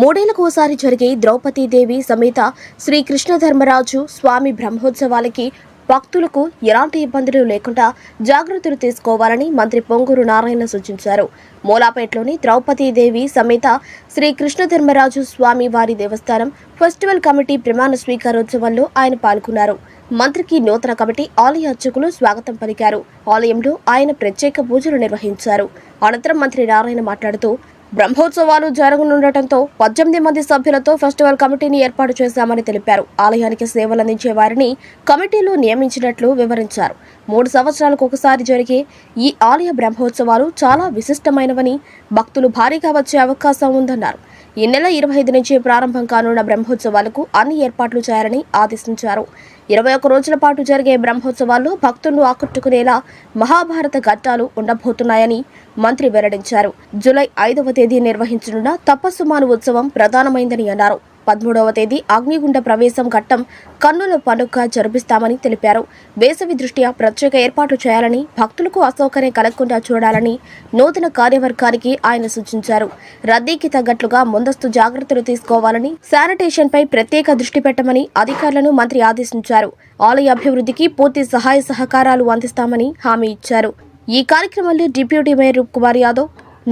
మూడేళ్ళకు ఓసారి జరిగే ద్రౌపదీదేవి సమేత శ్రీకృష్ణధర్మరాజు స్వామి బ్రహ్మోత్సవాలకి భక్తులకు ఎలాంటి ఇబ్బందులు లేకుండా జాగ్రత్తలు తీసుకోవాలని మంత్రి పొంగూరు నారాయణ సూచించారు. మూలాపేటలోని ద్రౌపదీదేవి సమేత శ్రీ కృష్ణధర్మరాజు స్వామి వారి దేవస్థానం ఫెస్టివల్ కమిటీ ప్రమాణ స్వీకారోత్సవంలో ఆయన పాల్గొన్నారు. మంత్రికి నూతన కమిటీ ఆలయ అర్చకులు స్వాగతం పలికారు. ఆలయంలో ఆయన ప్రత్యేక పూజలు నిర్వహించారు. అనంతరం మంత్రి నారాయణ మాట్లాడుతూ బ్రహ్మోత్సవాలు జరగనుండటంతో పద్దెనిమిది మంది సభ్యులతో ఫెస్టివల్ కమిటీని ఏర్పాటు చేశామని తెలిపారు. ఆలయానికి సేవలందించే వారిని కమిటీలో నియమించినట్లు వివరించారు. మూడు సంవత్సరాలకు ఒకసారి జరిగే ఈ ఆలయ బ్రహ్మోత్సవాలు చాలా విశిష్టమైనవని భక్తులు భారీగా వచ్చే అవకాశం ఉందన్నారు. ఈ నెల ఇరవై ఐదు నుంచి ప్రారంభం కానున్న బ్రహ్మోత్సవాలకు అన్ని ఏర్పాట్లు చేయాలని ఆదేశించారు. ఇరవై ఒక్క రోజుల పాటు జరిగే బ్రహ్మోత్సవాల్లో భక్తులను ఆకట్టుకునేలా మహాభారత ఘట్టాలు ఉండబోతున్నాయని మంత్రి వెల్లడించారు. జూలై ఐదవ తేదీ నిర్వహించనున్న తపస్సుమాను ఉత్సవం ప్రధానమైందని అన్నారు. పదమూడవ తేదీ అగ్నిగుండ ప్రవేశం ఘట్టం కన్నుల పండుగ జరిపిస్తామని తెలిపారు. వేసవి దృష్ట్యా ప్రత్యేక ఏర్పాట్లు చేయాలని భక్తులకు అసౌకర్యం కలగకుండా చూడాలని నూతన కార్యవర్గానికి ఆయన సూచించారు. రద్దీకి తగ్గట్లుగా ముందస్తు జాగ్రత్తలు తీసుకోవాలని శానిటేషన్ పై ప్రత్యేక దృష్టి పెట్టమని అధికారులను మంత్రి ఆదేశించారు. ఆలయ అభివృద్ధికి పూర్తి సహాయ సహకారాలు అందిస్తామని హామీ ఇచ్చారు. ఈ కార్యక్రమంలో డిప్యూటీ మేయర్ రూప్ కుమార్ యాదవ్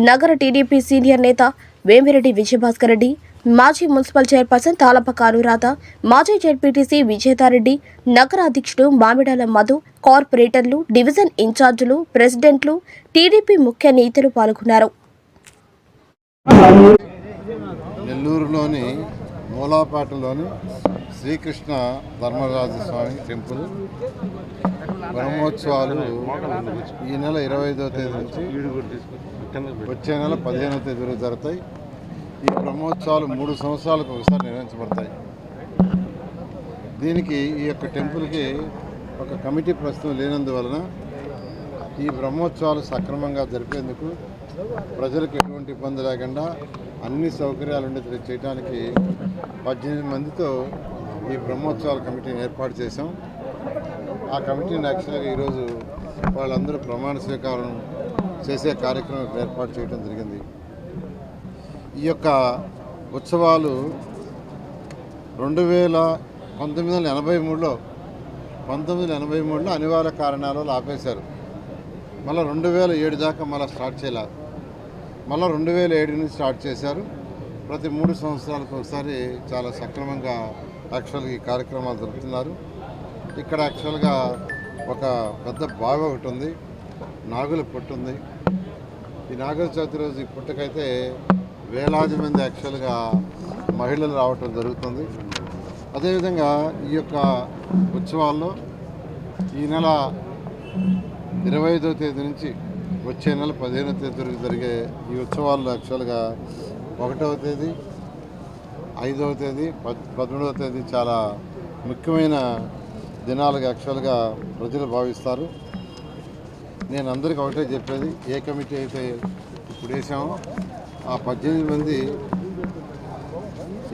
నగర టీడీపీ సీనియర్ నేత వేమిరెడ్డి విజయభాస్కర్ రెడ్డి మాజీ మున్సిపల్ చైర్పర్సన్ తాళప కానురాత మాజీ జెడ్పీటీసీ విజేతారెడ్డి నగర అధ్యక్షుడు మామిడాల మధు కార్పొరేటర్లు డివిజన్ ఇన్ఛార్జీలు ప్రెసిడెంట్లు టీడీపీ ముఖ్య నేతలు పాల్గొన్నారు. నెల్లూరులోని మూలాపేటలోని శ్రీకృష్ణ ధర్మరాజు స్వామి టెంపుల్ బ్రహ్మోత్సవాలు ఈ నెల ఇరవై ఐదో తేదీ నుంచి వచ్చే నెల పదిహేనో తేదీ వరకు జరుగుతాయి. ఈ బ్రహ్మోత్సవాలు మూడు సంవత్సరాలకు ఒకసారి నిర్వహించబడతాయి. దీనికి ఈ యొక్క టెంపుల్కి ఒక కమిటీ ప్రస్తుతం లేనందువలన ఈ బ్రహ్మోత్సవాలు సక్రమంగా జరిపేందుకు ప్రజలకు ఎటువంటి ఇబ్బంది లేకుండా అన్ని సౌకర్యాలు ఉండేది చేయడానికి పద్దెనిమిది మందితో ఈ బ్రహ్మోత్సవాల కమిటీని ఏర్పాటు చేశాం. ఆ కమిటీని యాక్చువల్గా ఈరోజు వాళ్ళందరూ ప్రమాణ స్వీకారం చేసే కార్యక్రమం ఏర్పాటు చేయడం జరిగింది. ఈ యొక్క ఉత్సవాలు రెండు వేల పంతొమ్మిది వందల ఎనభై మూడులో పంతొమ్మిది వందల ఎనభై మూడులో అనివార్య కారణాల వల్ల ఆపేశారు మళ్ళీ రెండు వేల ఏడు దాకా మళ్ళీ స్టార్ట్ చేయలేదు మళ్ళీ రెండు వేల ఏడు నుంచి స్టార్ట్ చేశారు. ప్రతి మూడు సంవత్సరాలకు ఒకసారి చాలా సక్రమంగా యాక్చువల్గా ఈ కార్యక్రమాలు జరుపుతున్నారు. ఇక్కడ యాక్చువల్గా ఒక పెద్ద బావి ఒకటి ఉంది. నాగుల పుట్టు ఉంది. ఈ నాగుల చవితి రోజు ఈ పుట్టకైతే వేలాది మంది యాక్చువల్గా మహిళలు రావటం జరుగుతుంది. అదేవిధంగా ఈ యొక్క ఉత్సవాల్లో ఈ నెల ఇరవై ఐదో తేదీ నుంచి వచ్చే నెల పదిహేనో తేదీ వరకు జరిగే ఈ ఉత్సవాల్లో యాక్చువల్గా ఒకటవ తేదీ ఐదవ తేదీ పద్ పదమూడవ తేదీ చాలా ముఖ్యమైన దినాలుగా యాక్చువల్గా ప్రజలు భావిస్తారు. నేను అందరికీ ఒకటే చెప్పేది ఏ కమిటీ అయితే ఇప్పుడు వేసామో ఆ పద్దెనిమిది మంది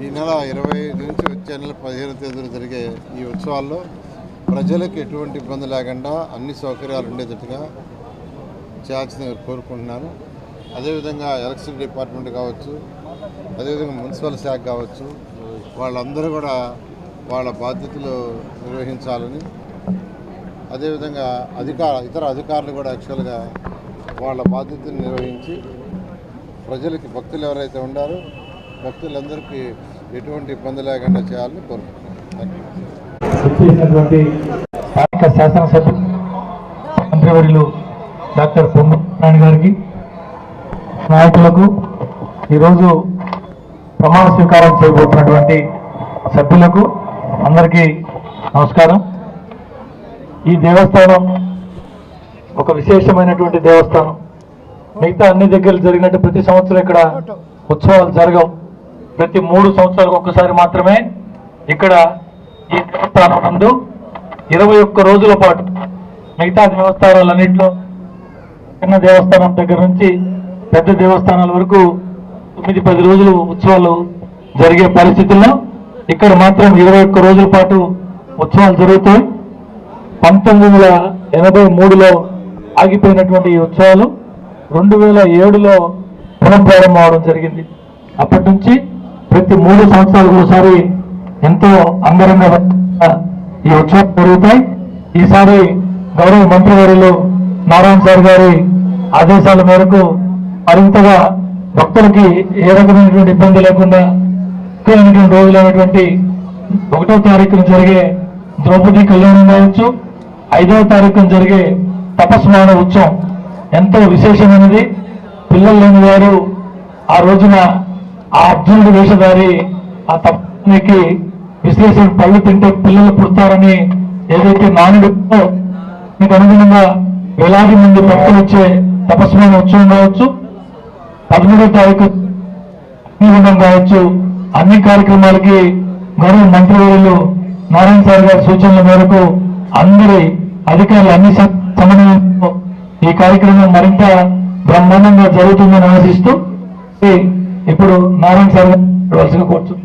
ఈ నెల ఇరవై నుంచి వచ్చే నెల పదిహేను తేదీన జరిగే ఈ ఉత్సవాల్లో ప్రజలకు ఎటువంటి ఇబ్బంది లేకుండా అన్ని సౌకర్యాలు ఉండేటట్టుగా చేయాల్సింది కోరుకుంటున్నాను అదేవిధంగా ఎలక్ట్రిసిటీ డిపార్ట్మెంట్ కావచ్చు అదేవిధంగా మున్సిపల్ శాఖ కావచ్చు వాళ్ళందరూ కూడా వాళ్ళ బాధ్యతలు నిర్వహించాలని అదేవిధంగా అధికార ఇతర అధికారులు కూడా యాక్చువల్గా వాళ్ళ బాధ్యతలు నిర్వహించి ప్రజలకి భక్తులు ఎవరైతే ఉండారో భక్తులందరికీ ఎటువంటి ఇబ్బంది లేకుండా చేయాలని కోరుకుంటున్నాను. స్థానిక శాసనసభ్యులు మంత్రివర్యులు డాక్టర్ పొంగనారాయణ గారికి నాయకులకు ఈరోజు ప్రమాణ స్వీకారం చేయబోతున్నటువంటి సభ్యులకు అందరికీ నమస్కారం. ఈ దేవస్థానం ఒక విశేషమైనటువంటి దేవస్థానం. మిగతా అన్ని దగ్గరలు జరిగినట్టు ప్రతి సంవత్సరం ఇక్కడ ఉత్సవాలు జరగవు. ప్రతి మూడు సంవత్సరాలకు ఒక్కసారి మాత్రమే ఇక్కడ ఈ దేవస్థానం ముందు ఇరవై ఒక్క రోజుల పాటు మిగతా దేవస్థానాలన్నింటిలో చిన్న దేవస్థానం దగ్గర నుంచి పెద్ద దేవస్థానాల వరకు తొమ్మిది పది రోజులు ఉత్సవాలు జరిగే పరిస్థితుల్లో ఇక్కడ మాత్రం ఇరవై ఒక్క రోజుల పాటు ఉత్సవాలు జరుగుతాయి. పంతొమ్మిది వందల ఎనభై మూడులో ఆగిపోయినటువంటి ఈ ఉత్సవాలు రెండు వేల ఏడులో పునఃప్రారంభం అవడం జరిగింది. అప్పటి నుంచి ప్రతి మూడు సంవత్సరాలకు ఒకసారి ఎంతో అంగరంగ ఈ ఉత్సవాలు జరుగుతాయి. ఈసారి గౌరవ మంత్రివర్యులు నారాయణ సార్ గారి ఆదేశాల మేరకు మరింతగా భక్తులకి ఏ రకమైనటువంటి ఇబ్బంది లేకుండా ముఖ్యమైనటువంటి రోజులైనటువంటి ఒకటో తారీఖున జరిగే ద్రౌపది కళ్యాణం కావచ్చు ఐదవ తారీఖున జరిగే తపస్మాన ఉత్సవం ఎంతో విశేషమైనది. పిల్లలు లేని వారు ఆ రోజున ఆ అర్జునుడి వేషధారి ఆ తప్పనికి విశ్లేషణ పళ్ళు తింటే పిల్లలు పుడతారని ఏదైతే నానుడితో మీకు అనుగుణంగా వేలాది మంది భక్తులు వచ్చే తపస్మాన ఉత్సవం కావచ్చు పదమూడో తారీఖు అగ్నిగుండం కావచ్చు అన్ని కార్యక్రమాలకి గౌరవ మంత్రివర్యులు నారాయణ సార్ గారి సూచనల మేరకు అందరి అధికారులు అన్ని సమన్వయంతో ఈ కార్యక్రమం మరింత బ్రహ్మాండంగా జరుగుతుందని ఆశిస్తూ ఇప్పుడు నారాయణ సార్ గారు